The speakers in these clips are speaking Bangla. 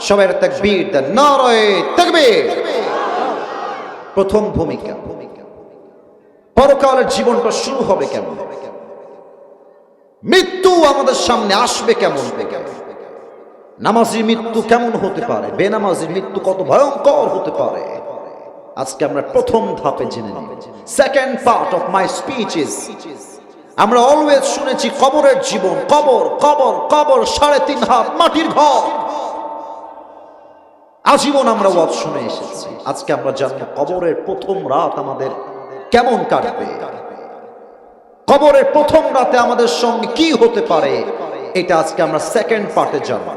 সবাই তাকবীর দেন নারায়ে প্রথম ভূমিকা। পরকালের জীবনটা শুরু হবে কেমন? মৃত্যু আমাদের সামনে আসবে কেমন? নামাজির মৃত্যু কেমন হতে পারে? বেনামাজির মৃত্যু কত ভয়ঙ্কর হতে পারে? আজকে আমরা প্রথম ধাপে জেনে second part of my speech is আমরা অলওয়েজ শুনেছি কবরের জীবন, কবর কবর কবর, সাড়ে তিন হাত মাটির ঘর। আজীবন আমরা ওয়াজ শুনে এসেছি। আজকে আমরা জানব কবরের প্রথম রাত আমাদের কেমন কাটবে। কবরের প্রথম রাতে আমাদের সঙ্গে কি হতে পারে, এটা আজকে আমরা সেকেন্ড পার্টে জানব।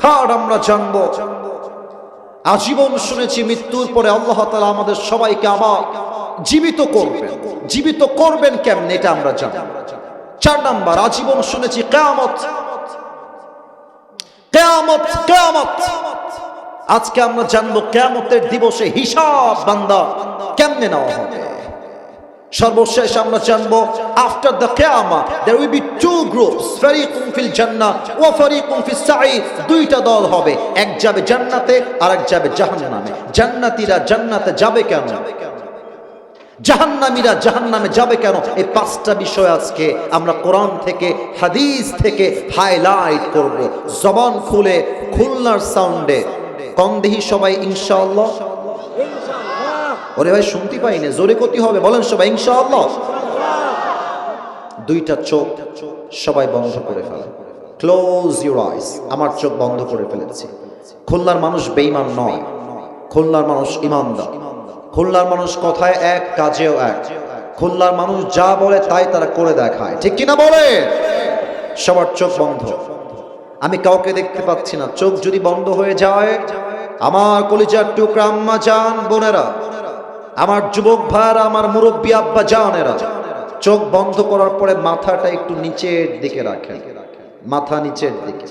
থার্ড আমরা জানব, আজীবন শুনেছি মৃত্যুর পরে আল্লাহ তালা আমাদের সবাইকে আবার জীবিত করবেন। জীবিত করবেন কেমন, এটা আমরা জানব। চার নাম্বার, আজীবন শুনেছি কেয়ামত। কেয়ামত কেয়ামত। আজকে আমরা জানব কেয়ামতের দিবসে হিসাব বান্দা কেমনে নেওয়া হবে। সর্বশেষ আমরা জানব after the কেয়ামা there will be two groups ফারিকুম ফিল জান্নাহ ওয়া ফারিকুম ফিস সাঈদ, দুইটা দল হবে, এক যাবে জান্নাতে আর এক যাবে জাহান্নামে। জান্নাতীরা জান্নাতে যাবে কেন? জাহান্নামীরা জাহান্নামে যাবে কেন? এই পাঁচটা বিষয় আজকে আমরা কোরআন থেকে, হাদিস থেকে হাইলাইট করব। জবান খুলে খুলনার সাউন্ডে কম দেহি সবাই, ইনশাআল্লাহ। ওরে ভাই, শুনতে পাই না, জোরে ক্ষতি হবে, বলেন সবাই, ইনশাআল্লাহ। দুইটা চোখ সবাই বন্ধ করে ফেলে। ক্লোজ ইউর আইস আমার চোখ বন্ধ করে ফেলেছি। খুলনার মানুষ বেইমান নয়, খুলনার মানুষ ইমানদার। খুলনার মানুষ কথায় এক, কাজেও এক। খুলনার মানুষ যা বলে তাই তারা করে দেখায়। ঠিক কিনা বলে সবার চোখ বন্ধ। আমি কাউকে দেখতে পাচ্ছি না। চোখ যদি বন্ধ হয়ে যায়, আমার কলিজার টুকরা আম্মা জান, বোনেরা, আমার যুবক ভাইরা আমার মুরব্বী আব্বা জানেরা, চোখ বন্ধ করার পরে মাথাটা একটু নিচের দিকে রাখেন। মাথা নিচের দিকে।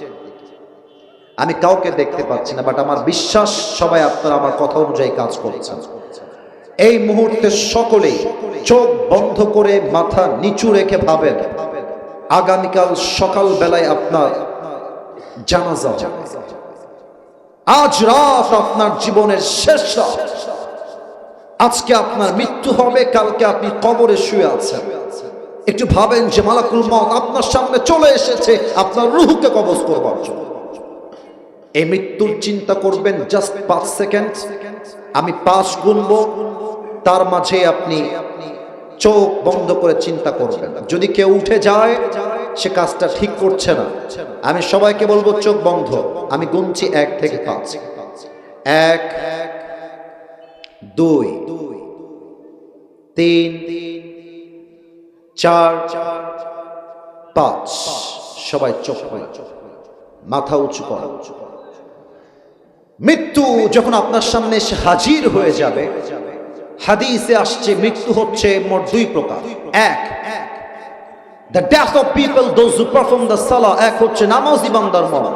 আমি কাউকে দেখতে পাচ্ছি না বাট আমার বিশ্বাস সবাই আপনারা আমার কথা অনুযায়ী কাজ করছেন। এই মুহূর্তে সকলেই চোখ বন্ধ করে মাথা নিচু রেখে ভাবেন, আগামীকাল সকাল বেলায় আপনার জানাজা। আজ রাত আপনার জীবনের শেষ আজকে আপনার মৃত্যু হবে, কালকে আপনি কবরে শুয়ে আছেন। একটু ভাবেন যে মালাকুল মত আপনার সামনে চলে এসেছে, আপনার রুহুকে কবজ করবার জন্য। এই মৃত্যুর চিন্তা করবেন জাস্ট পাঁচ সেকেন্ড। আমি পাঁচ গুনব, তার মাঝে আপনি চোখ বন্ধ করে চিন্তা করবেন যদি কেউ উঠে যায় সে কাজটা ঠিক করছে না। আমি সবাইকে বলব চোখ বন্ধ। আমি গুনছি এক থেকে পাঁচ। এক, দুই, তিন, চার, পাঁচ। সবাই চোখ মাথা উঁচু করা। মৃত্যু যখন আপনার সামনে এসে হাজির হয়ে যাবে, হাদিসে আসছে, মৃত্যু হচ্ছে মোট দুই প্রকার। এক the death of people those who perform the সালা এক হচ্ছে নামাজি বান্দার মরণ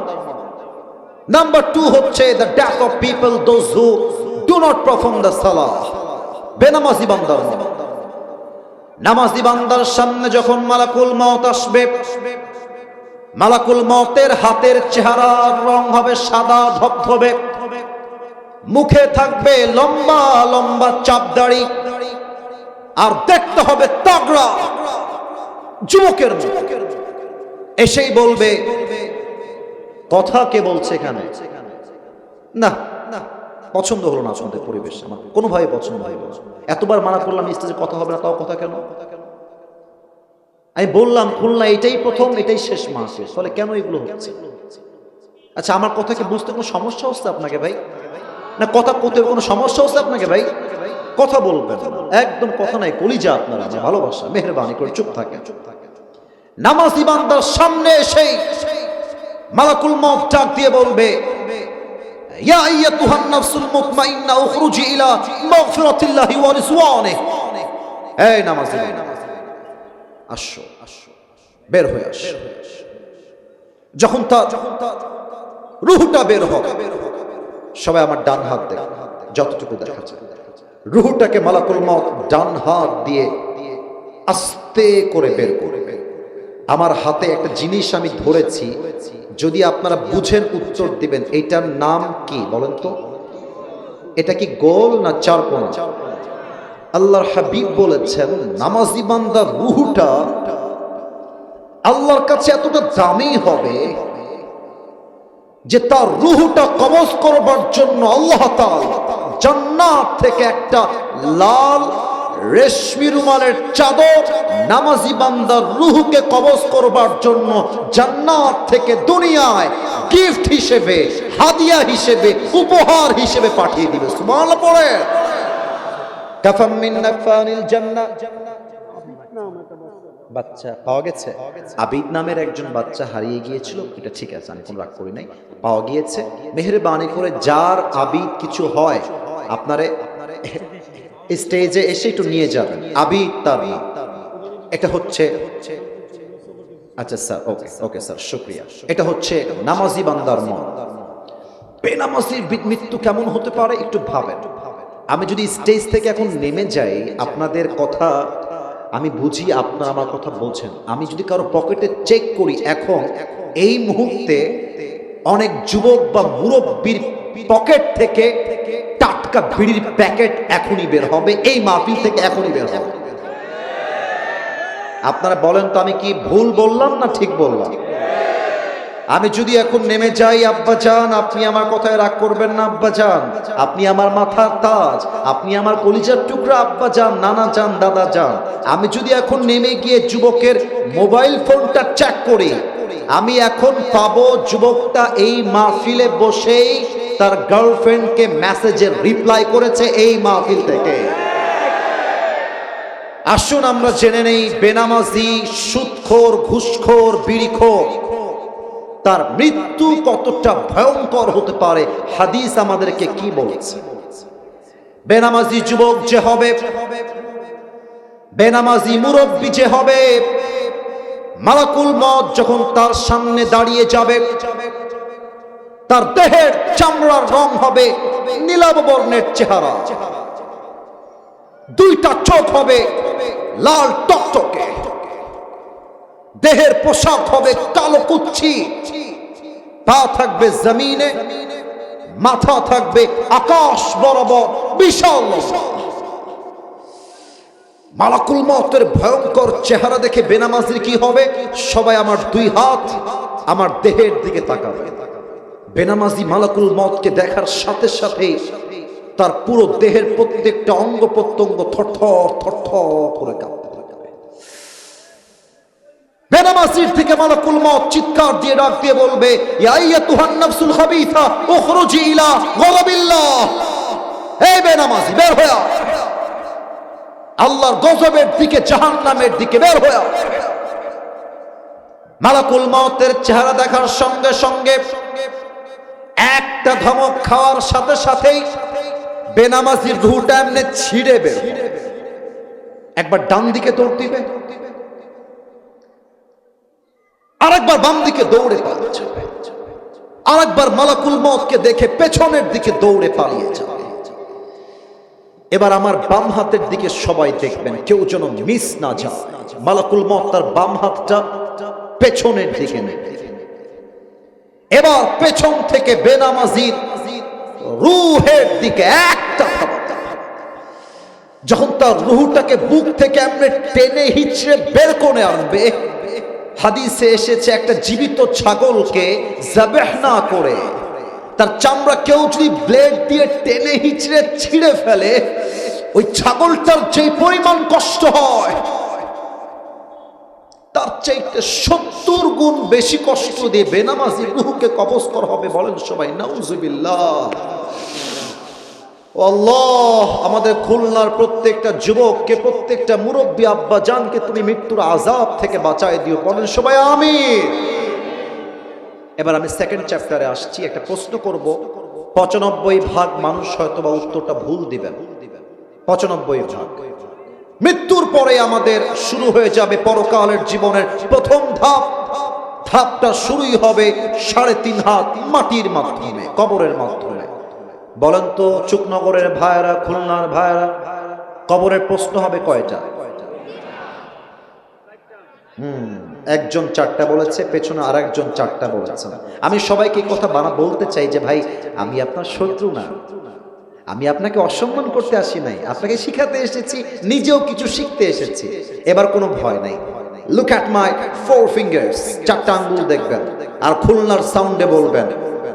নাম্বার টু হচ্ছে the death of people those who do not perform the সালা বেনামাজি বান্দার নামাজি বান্দার সামনে যখন মালাকুল মত আসবে, মালাকুল মতের হাতের চেহারার রং হবে সাদা, ধবধবে। মুখে থাকবে লম্বা লম্বা চাপ দাড়ি। আর দেখতে হবে তাগড়া। যুবকের। এসেই বলবে, কথা কে বলছে এখানে? না না, পছন্দ হলো না আসলে পরিবেশ আমার। কোনোভাবে পছন্দ না। এতবার মানা করলাম স্টেজে কথা হবে না, তাও কথা কেন? আমি বললাম, খুলনা এটাই প্রথম, এটাই শেষ মাস। ফলে কেন এগুলো হচ্ছে? আচ্ছা আমার কথা কি বুঝতে কোনো সমস্যা হচ্ছে আপনাকে ভাই? না, কথা করতে কোনো সমস্যা হচ্ছে আপনাকে ভাই? কথা বলবেন একদম কথা নাই, কলিজা আপনারা আমার ভালোবাসা, মেহরবানি করে চুপ থাকে। নামাজ ইমানদার সামনে এসেই মালাকুল মত ডাক দিয়ে বলবে, ইয়া আইয়াতুহান নাফসুল মুতমাইন্না, উখরুজি ইলা মাগফিরাতিল্লাহি ওয়া এই নামাজ আসো, বের হয়ে আস। যখন তা রুহুটা বের হবে, সবাই আমার ডান হাত দেখ, যতটুকু দেখা যায়। রুহুটাকে মালাকুল মত ডান হাত দিয়ে আস্তে করে বের করবে। আমার হাতে একটা জিনিস আমি ধরেছি, যদি আপনারা বুঝেন উত্তর দিবেন এইটার নাম কি বলেন তো? এটা কি গোল না চার কোনা আল্লাহর হাবিব বলেছেন, নামাজি বান্দার রুহুটা আল্লাহর কাছে এতটা দামি হবে যে তার রুহুটা কবজ করবার জন্য আল্লাহ তাআলা জান্নাত থেকে একটা লাল রেশমি রুমালের চাদর নামাজি বান্দার রুহুকে কবজ করবার জন্য জান্নাত থেকে দুনিয়ায় গিফট হিসেবে, হাদিয়া হিসেবে, উপহার হিসেবে পাঠিয়ে দিবে। সুবহানাল্লাহ, পড়ে। কাফাম মিন নাকফানিল জান্নাহ। বাচ্চা, পাওয়া গেছে? আবিদ নামের একজন বাচ্চা হারিয়ে গিয়েছিল। এটা ঠিক আছে, আমি কোনো রাগ করি নাই। পাওয়া গিয়েছে। মেহরবানি করে যার আবিদ কিছু হয় আপনারে স্টেজে এসে একটু নিয়ে যাবেন। তার নাম এটা হচ্ছে আচ্ছা স্যার, ওকে ওকে, স্যার, শুক্রিয়া। এটা হচ্ছে নামাজি বান্দার মন। বেনামাজির মৃত্যু কেমন হতে পারে একটু ভাবেন। আমি যদি স্টেজ থেকে এখন নেমে যাই, আপনাদের কথা আমি বুঝি, আপনারা আমার কথা বলছেন আমি যদি কারও পকেটে চেক করি এখন, এই মুহূর্তে অনেক যুবক বা মুরব্বীর পকেট থেকে টাটকা বিড়ির প্যাকেট এখনই বের হবে, এই মাহফিল থেকে এখনই বের হবে। আপনারা বলেন তো আমি কি ভুল বললাম না ঠিক বললাম? আমি যদি এখন নেমে যাই, আব্বা যান আপনি আমার কথায় রাগ করবেন না, আব্বা যান আপনি আমার মাথার তাজ, আপনি আমার কলিজার টুকরা, আব্বা যান নানা যান দাদা যান আমি যদি এখন নেমে গিয়ে যুবকের মোবাইল ফোনটা চেক করি, আমি এখন পাবো যুবকটা এই মাহফিলে বসেই তার গার্লফ্রেন্ডকে মেসেজের রিপ্লাই করেছে এই মাহফিল থেকে। আসুন আমরা জেনে নেই, বেনামাজি সুদখোর ঘুষখোর, বিড়িখোর, তার মৃত্যু কতটা ভয়ঙ্কর হতে পারে, হাদিস আমাদেরকে কি বলছে? বেনামাজি যুবক যে হবে, বেনামাজি মুরব্বী যে হবে, মালাকুল মত যখন তার সামনে দাঁড়িয়ে যাবে তার দেহের চামড়ার রং হবে নীলাভ বর্ণের চেহারা। দুইটা চোখ হবে লাল টকটকে। দেহের পোশাক হবে কালো কুচ্ছি। পা থাকবে জমিনে, মাথা থাকবে আকাশ বরাবর বিশাল। মালাকুল মতের ভয়ঙ্কর চেহারা দেখে বেনামাজির কি হবে? সবাই আমার দুই হাত আমার দেহের দিকে তাকাবে। বেনামাজি মালাকুল মতকে দেখার সাথে সাথে তার পুরো দেহের প্রত্যেকটা অঙ্গ প্রত্যঙ্গ থরথর থরথর করে কাঁপতে থেকে মালাকুল মত চিৎকার দিয়ে ডাক দিয়ে বলবে, ইয়া আইয়াতুহান নাফসুল উখরুজি ইলা গযাবিল্লাহ হে বেনামাজি, বের আল্লাহর গজবের দিকে, জাহান্নামের দিকে বের হয়ে মালাকুল মতের চেহারা দেখার সঙ্গে সঙ্গে একটা ধমক খাওয়ার সাথে সাথেই বেনামাজির রুহটা এমনি ছিঁড়ে বের একবার ডান দিকে দৌড় দিবে। আরেকবার বাম দিকে দৌড়ে পালিয়ে আরেকবার মালাকুল মতকে দেখে পেছনের দিকে দৌড়ে পালিয়ে যাবে। এবার আমার বাম হাতের দিকে সবাই দেখবেন, কেউ যেন মিস না যায়। মালাকুল মত তার বাম হাতটা পেছনের দিকে নেবে। এবার পেছন থেকে বেনামাজির রুহের দিকে একটা যখন তার রুহটাকে বুক থেকে এমনি টেনে হিচড়ে বের করে আনবে, হাদিসে এসেছে একটা জীবিত ছাগলকে জাবেহ না করে, তার চামড়া কেউ যদি ব্লেড দিয়ে টেনে হিচড়ে ছিঁড়ে ফেলে, ওই ছাগলটার যে পরিমাণ কষ্ট হয় তার চাইতে সত্তর গুণ বেশি কষ্ট দিয়ে বেনামাজি রুহুকে কবজ হবে বলেন সবাই, নাউজুবিল্লাহ। আমাদের খুলনার প্রত্যেকটা যুবককে, প্রত্যেকটা মুরব্বী আব্বা জানকে তুমি মৃত্যুর আজাব থেকে বাঁচায় দিও বলেন সবাই আমি এবার আমি সেকেন্ড চ্যাপ্টারে আসছি, একটা প্রশ্ন করব। পঁচানব্বই ভাগ মানুষ হয়তো বা উত্তরটা ভুল দিবেন। পঁচানব্বই ভাগ। মৃত্যুর পরে আমাদের শুরু হয়ে যাবে পরকালের জীবনের প্রথম ধাপ। ধাপটা শুরুই হবে সাড়ে তিন হাত মাটির মাধ্যমে, কবরের মাধ্যমে। বলেন তো, চুকনগরের ভাইরা খুলনার ভাইরা কবরের প্রশ্ন হবে কয়টা? হুম, একজন চারটা বলেছে, পেছনে আর একজন চারটা বলেছেন আমি সবাইকে কথা বানা, বলতে চাই যে ভাই, আমি আপনার শত্রু না। আমি আপনাকে অসম্মান করতে আসি নাই। আপনাকে শিখাতে এসেছি, নিজেও কিছু শিখতে এসেছি। এবার কোনো ভয় নাই। Look at my four fingers চারটা আঙ্গুল দেখবেন। আর খুলনার সাউন্ডে বলবেন,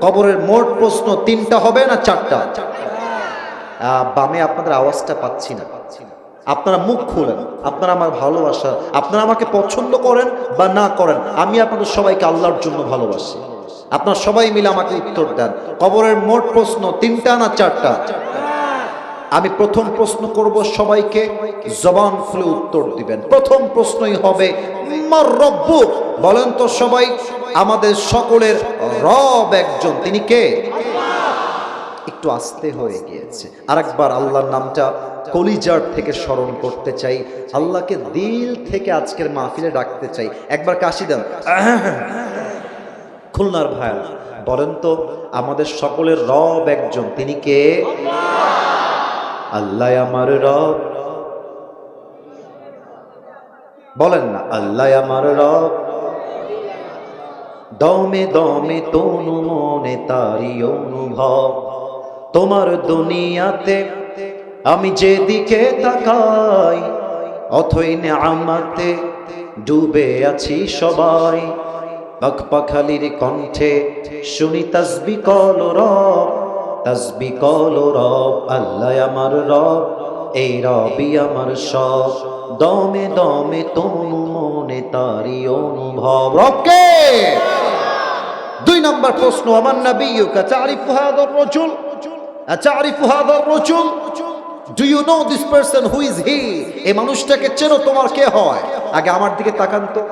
কবরের মোট প্রশ্ন তিনটা হবে না চারটা? বামে আপনাদের আওয়াজটা পাচ্ছি না। আপনারা মুখ খুলেন। আপনারা আমার ভালোবাসা। আপনারা আমাকে পছন্দ করেন বা না করেন, আমি আপনাদের সবাইকে আল্লাহর জন্য ভালোবাসি। আপনারা সবাই মিলে আমাকে উত্তর দেন। কবরের মোট প্রশ্ন তিনটা না চারটা? আমি প্রথম প্রশ্ন করব সবাইকে, জবান খুলে উত্তর দিবেন। প্রথম প্রশ্নই হবে বলেন তো সবাই, আমাদের সকলের রব একজন। তিনি কে? একটু আস্তে হয়ে গিয়েছে। আরেকবার আল্লাহর নামটা কলিজার থেকে স্মরণ করতে চাই। আল্লাহকে দিল থেকে আজকের মাহফিলে ডাকতে চাই। একবার কাশি দেন। খুলনার ভাই, বলেন তো, আমাদের সকলের রব একজন, তিনি কে? আল্লাহ আমার রব। বলেন না, আল্লাহ আমার রব। দমে দমে তনু মনে তারি অনুভব। তোমার দুনিয়াতে আমি যেদিকে তাকাই, অথই আমাতে ডুবে আছি সবাই। পাখালির কণ্ঠে শুনি তসবি কল রব, তসবি কল রব, আল্লাহ আমার রব, এই রবি আমার সব। দমে দমে তনু মনে তারি অনুভব। রবকে! দুই নম্বর প্রশ্ন, আমার নবীকা তারিফু হাদার রাজুল তারিফু হাদার রাজুল do you know this person who is he এই মানুষটাকে চেনো তোমার কে হয়? আগে আমার দিকে তাকান তো।